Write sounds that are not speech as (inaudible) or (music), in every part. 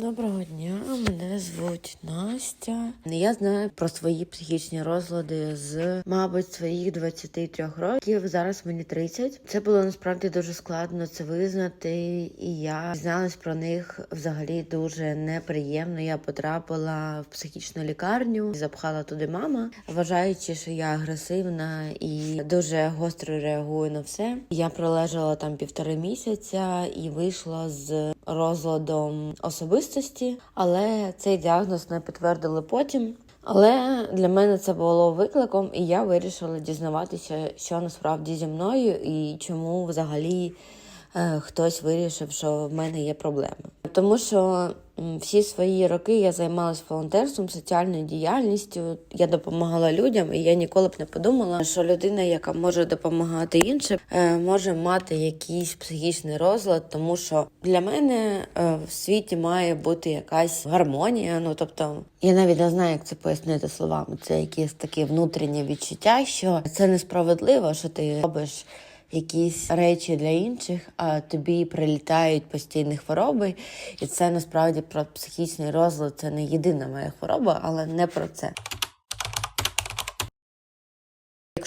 Доброго дня, мене звуть Настя. Я знаю про свої психічні розлади з, мабуть, своїх 23 років. Зараз мені 30. Це було насправді дуже складно це визнати, і я дізналась про них взагалі дуже неприємно. Я потрапила в психічну лікарню, запхала туди мама, вважаючи, що я агресивна і дуже гостро реагую на все. Я пролежала там півтори місяця і вийшла з розладом особистості, але цей діагноз не підтвердили потім. Але для мене це було викликом, і я вирішила дізнаватися, що насправді зі мною і чому взагалі хтось вирішив, що в мене є проблеми. Тому що всі свої роки я займалася волонтерством, соціальною діяльністю. Я допомагала людям, і я ніколи б не подумала, що людина, яка може допомагати іншим, е, може мати якийсь психічний розлад, тому що для мене е, в світі має бути якась гармонія. Ну тобто, я навіть не знаю, як це пояснити словами. Це якесь таке внутрішнє відчуття, що це несправедливо, що ти робиш якісь речі для інших, а тобі прилітають постійні хвороби, і це насправді про психічний розлад. Це не єдина моя хвороба, але не про це.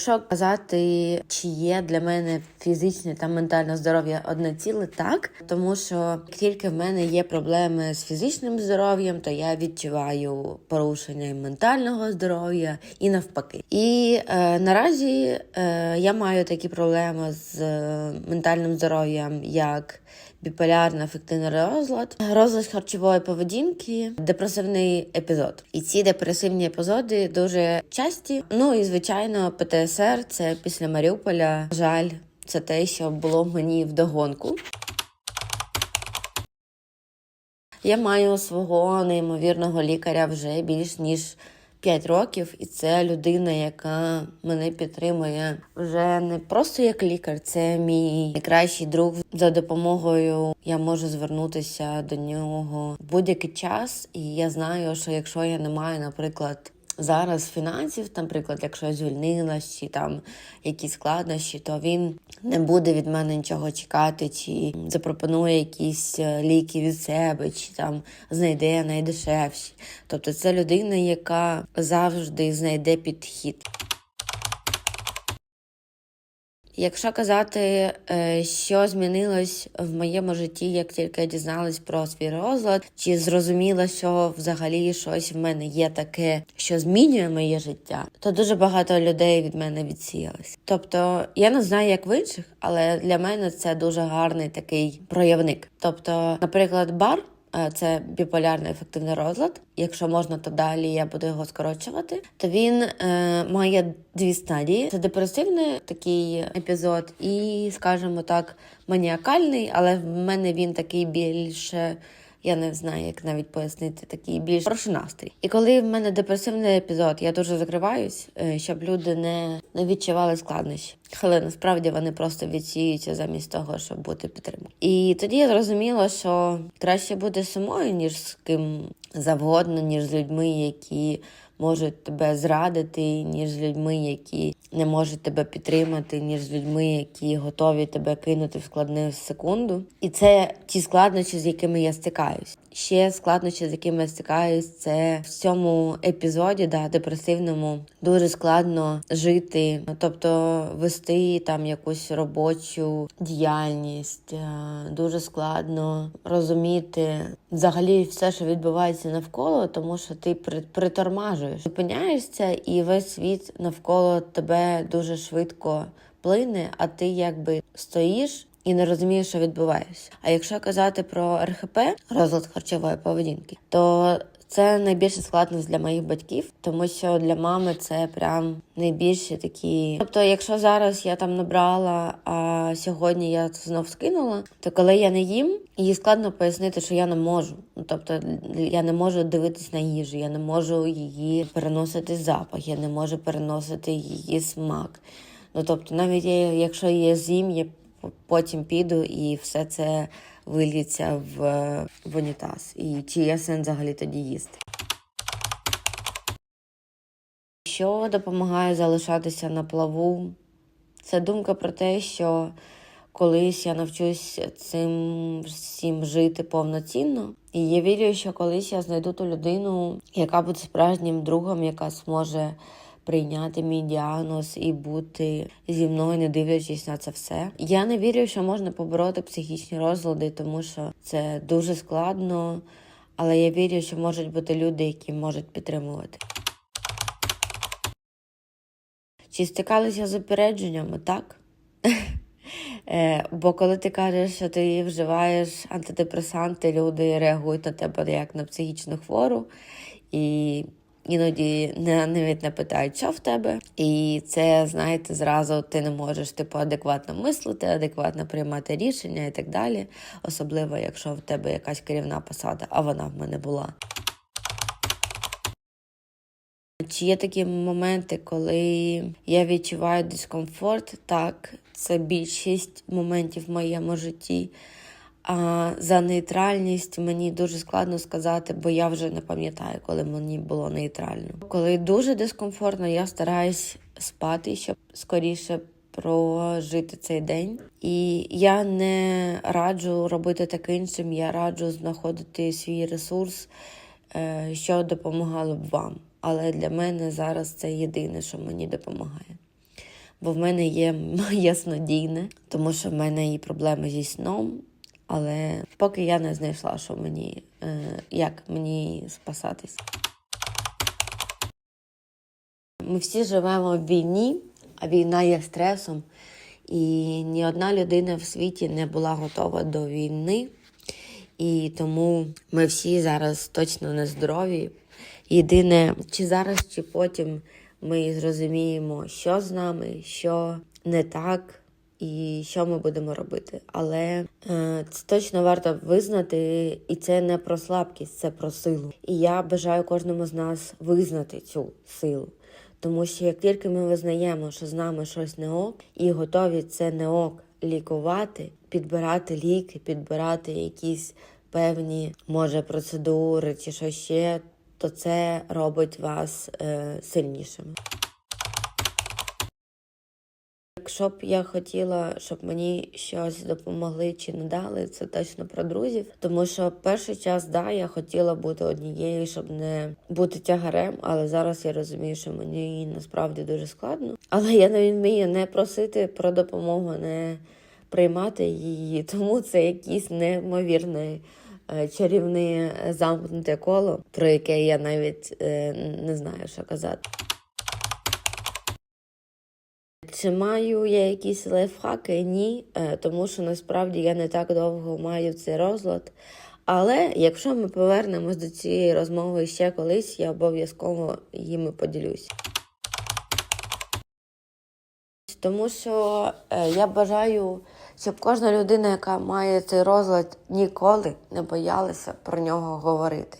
Якщо казати, чи є для мене фізичне та ментальне здоров'я одне ціле, так тому що тільки в мене є проблеми з фізичним здоров'ям, то я відчуваю порушення ментального здоров'я і навпаки. І е, наразі е, я маю такі проблеми з е, ментальним здоров'ям, як біполярний афективний розлад, розлад харчової поведінки, депресивний епізод. І ці депресивні епізоди дуже часті. Ну і звичайно, ПТСР це після Маріуполя. Жаль, це те, що було мені вдогонку. Я маю свого неймовірного лікаря вже більш ніж 5 років, і це людина, яка мене підтримує вже не просто як лікар, це мій найкращий друг. За допомогою я можу звернутися до нього в будь-який час, і я знаю, що якщо я не маю, наприклад. Зараз фінансів, наприклад, якщо я звільнилась, чи там якісь складнощі, то він не буде від мене нічого чекати, чи запропонує якісь е, ліки від себе, чи там знайде найдешевші. Тобто це людина, яка завжди знайде підхід. Якщо казати, е, що змінилось в моєму житті, як тільки я дізналась про свій розлад, чи зрозуміла, що взагалі щось в мене є таке, що змінює моє життя, то дуже багато людей від мене відсіялось. Тобто я не знаю, як в інших, але для мене це дуже гарний такий проявник. Тобто, наприклад, бар. Е, Це біполярний ефективний розлад. Якщо можна, то далі я буду його скорочувати. То він е, має дві стадії: це депресивний такий епізод, і, скажімо так, маніакальний, але в мене він такий більше. Я не знаю, як навіть пояснити такий більш хороший настрій. І коли в мене депресивний епізод, я дуже закриваюсь, е, щоб люди не, не відчували складнощі. Але насправді вони просто відсіюються замість того, щоб бути підтримкою. І тоді я зрозуміла, що краще бути самою, ніж з ким завгодно, ніж з людьми, які можуть тебе зрадити, ніж з людьми, які не можуть тебе підтримати, ніж з людьми, які готові тебе кинути в складну секунду. І це ті складнощі, з якими я стикаюсь. Ще складнощі, з якими стикаюсь, це в цьому епізоді, да, депресивному, дуже складно жити, тобто вести там якусь робочу діяльність, е, дуже складно розуміти взагалі все, що відбувається навколо, тому що ти при- притормажуєш, зупиняєшся, і весь світ навколо тебе дуже швидко плине, а ти якби стоїш і не розумієш, що відбувається. А якщо казати про РХП, розлад харчової поведінки, то це найбільша складність для моїх батьків, тому що для мами це прям найбільші такі. Тобто, якщо зараз я там набрала, а сьогодні я це знов скинула, то коли я не їм, їй складно пояснити, що я не можу. Ну тобто я не можу дивитись на їжу, я не можу її переносити запах, я не можу переносити її смак. Ну тобто, навіть я, якщо я з'їм, я потім піду і все це виліться в, в унітаз. І чи є сенс взагалі тоді їсти? Що допомагає залишатися на плаву? Це думка про те, що колись я навчусь цим всім жити повноцінно. І я вірю, що колись я знайду ту людину, яка буде справжнім другом, яка зможе прийняти мій діагноз і бути зі мною, не дивлячись на це все. Я не вірю, що можна побороти психічні розлади, тому що це дуже складно. Але я вірю, що можуть бути люди, які можуть підтримувати. Чи стикалися з опередженнями? Так. (laughs) Е, Бо коли ти кажеш, що ти вживаєш антидепресанти, люди реагують на тебе як на психічну хвору, і іноді не, навіть не питають, що в тебе. І це, знаєте, зразу ти не можеш типу, адекватно мислити, адекватно приймати рішення і так далі. Особливо, якщо в тебе якась керівна посада, а вона в мене була. Чи є такі моменти, коли я відчуваю дискомфорт? Так, це більшість моментів в моєму житті. А за нейтральність мені дуже складно сказати, бо я вже не пам'ятаю, коли мені було нейтрально. Коли дуже дискомфортно, я стараюсь спати, щоб скоріше прожити цей день. І я не раджу робити так іншим. Я раджу знаходити свій ресурс, е, що допомагало б вам. Але для мене зараз це єдине, що мені допомагає. Бо в мене є (laughs) яснодійне, тому що в мене і проблеми зі сном. Але поки я не знайшла, що мені, е, як мені спасатись. Ми всі живемо в війні, а війна є стресом, і ні одна людина в світі не була готова до війни. І тому ми всі зараз точно не здорові. Єдине, чи зараз, чи потім ми зрозуміємо, що з нами, що не так, і що ми будемо робити. Але е, це точно варто визнати, і це не про слабкість, це про силу. І я бажаю кожному з нас визнати цю силу. Тому що як тільки ми визнаємо, що з нами щось не ок, і готові це не ок лікувати, підбирати ліки, підбирати якісь певні, може, процедури чи що ще, то це робить вас е, сильнішими. Якщо б я хотіла, щоб мені щось допомогли чи не дали, це точно про друзів. Тому що перший час, да, я хотіла бути однією, щоб не бути тягарем, але зараз я розумію, що мені насправді дуже складно. Але я не вмію не просити про допомогу, не приймати її. Тому це якийсь неймовірний е, чарівне замкнуте коло, про яке я навіть е, не знаю, що казати. Чи маю я якісь лайфхаки? Ні, е, тому що насправді я не так довго маю цей розлад. Але якщо ми повернемось до цієї розмови ще колись, я обов'язково їми поділюсь. Тому що е, я бажаю, щоб кожна людина, яка має цей розлад, ніколи не боялася про нього говорити.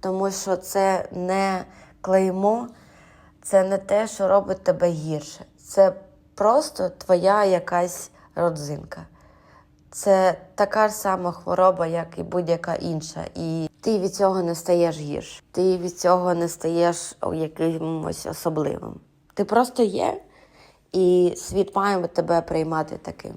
Тому що це не клеймо, це не те, що робить тебе гірше. Це просто твоя якась родзинка. Це така ж сама хвороба, як і будь-яка інша. І ти від цього не стаєш гірш. Ти від цього не стаєш якимось особливим. Ти просто є, і світ має тебе приймати таким.